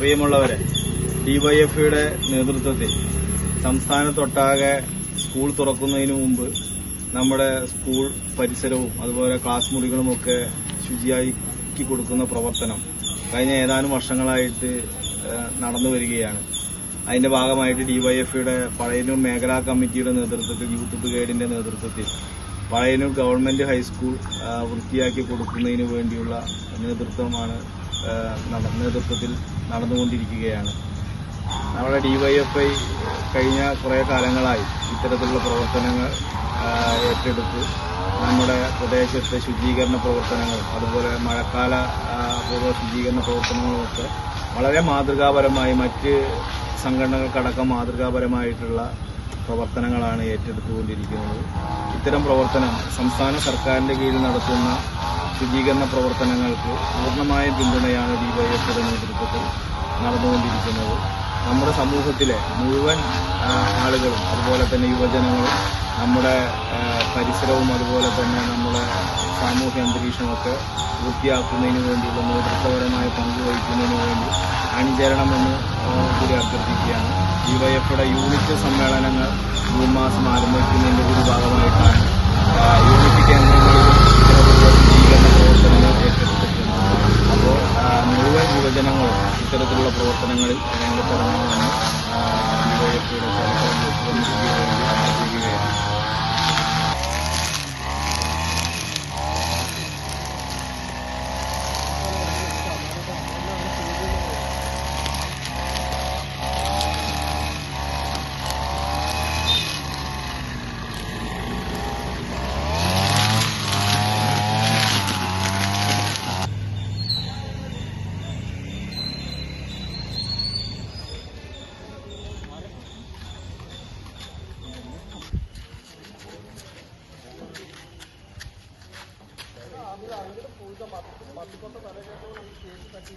പ്രിയമുള്ളവരെ ഡിവൈഎഫ്ഐയുടെ നേതൃത്വത്തിൽ സംസ്ഥാനത്തൊട്ടാകെ സ്കൂൾ തുറക്കുന്നതിന് മുമ്പ് നമ്മുടെ സ്കൂൾ പരിസരവും അതുപോലെ ക്ലാസ് മുറികളുമൊക്കെ ശുചിയാക്കി കൊടുക്കുന്ന പ്രവർത്തനം കഴിഞ്ഞ ഏതാനും വർഷങ്ങളായിട്ട് നടന്നു വരികയാണ്. അതിന്റെ ഭാഗമായിട്ട് ഡിവൈഎഫ്ഐയുടെ പഴയന്നൂർ മേഖലാ കമ്മിറ്റിയുടെ നേതൃത്വത്തിൽ യൂത്ത് ബ്രിഗേഡിന്റെ നേതൃത്വത്തിൽ പഴയന്നൂർ ഗവൺമെന്റ് ഹൈസ്കൂൾ വൃത്തിയാക്കി കൊടുക്കുന്നതിന് വേണ്ടിയുള്ള നേതൃത്വമാണ് നേതൃത്വത്തിൽ നടന്നുകൊണ്ടിരിക്കുകയാണ്. നമ്മുടെ ഡിവൈഎഫ്ഐ കഴിഞ്ഞ കുറേ കാലങ്ങളായി ഇത്തരത്തിലുള്ള പ്രവർത്തനങ്ങൾ ഏറ്റെടുത്ത്. നമ്മുടെ പ്രദേശത്തെ ശുചീകരണ പ്രവർത്തനങ്ങൾ അതുപോലെ മഴക്കാല പൂർവ ശുചീകരണ പ്രവർത്തനങ്ങളുമൊക്കെ വളരെ മാതൃകാപരമായി മറ്റ് സംഘടനകൾക്കടക്കം മാതൃകാപരമായിട്ടുള്ള പ്രവർത്തനങ്ങളാണ് ഏറ്റെടുത്തുകൊണ്ടിരിക്കുന്നത്. ഇത്തരം പ്രവർത്തനം സംസ്ഥാന സർക്കാരിന്റെ കീഴിൽ നടത്തുന്ന ശുചീകരണ പ്രവർത്തനങ്ങൾക്ക് പൂർണമായ പിന്തുണയാണ് ഡിവൈഎഫ്ഐയുടെ നേതൃത്വത്തിൽ നടന്നുകൊണ്ടിരിക്കുന്നത്. നമ്മുടെ സമൂഹത്തിലെ മുഴുവൻ ആളുകളും അതുപോലെ തന്നെ യുവജനങ്ങളും നമ്മുടെ പരിസരവും അതുപോലെ തന്നെ നമ്മുടെ സാമൂഹ്യ അന്തരീക്ഷമൊക്കെ വൃത്തിയാക്കുന്നതിന് വേണ്ടിയുള്ള നേതൃത്വപരമായ പങ്ക് വഹിക്കുന്നതിന് വേണ്ടി അണിചേരണമെന്ന് കൂടി അഭ്യർത്ഥിക്കുകയാണ്. ഡിവൈഎഫ്ഐയുടെ യൂണിറ്റ് സമ്മേളനങ്ങൾ ജൂൺ മാസം ആരംഭിക്കുന്നതിന്റെ ഒരു ഭാഗമായിട്ടാണ് യൂണിറ്റ് കേന്ദ്രങ്ങളിലും ഇത്തരത്തിലുള്ള ശുചീകരണ പ്രവർത്തനങ്ങൾ ഏറ്റെടുത്തിട്ടുണ്ട് അപ്പോൾ മുഴുവൻ യുവജനങ്ങളും ഇത്തരത്തിലുള്ള പ്രവർത്തനങ്ങളിൽ രംഗത്തിറങ്ങണമെന്ന് ഡിവൈഎഫ്ഐയുടെ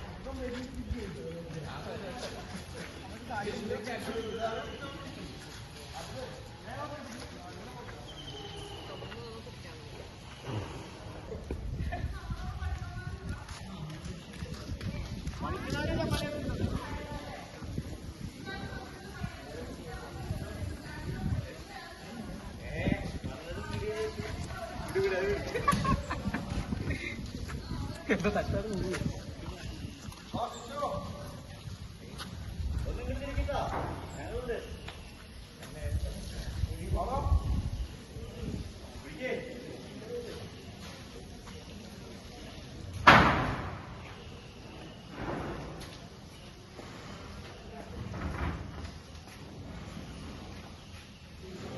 একদম 아, 진짜.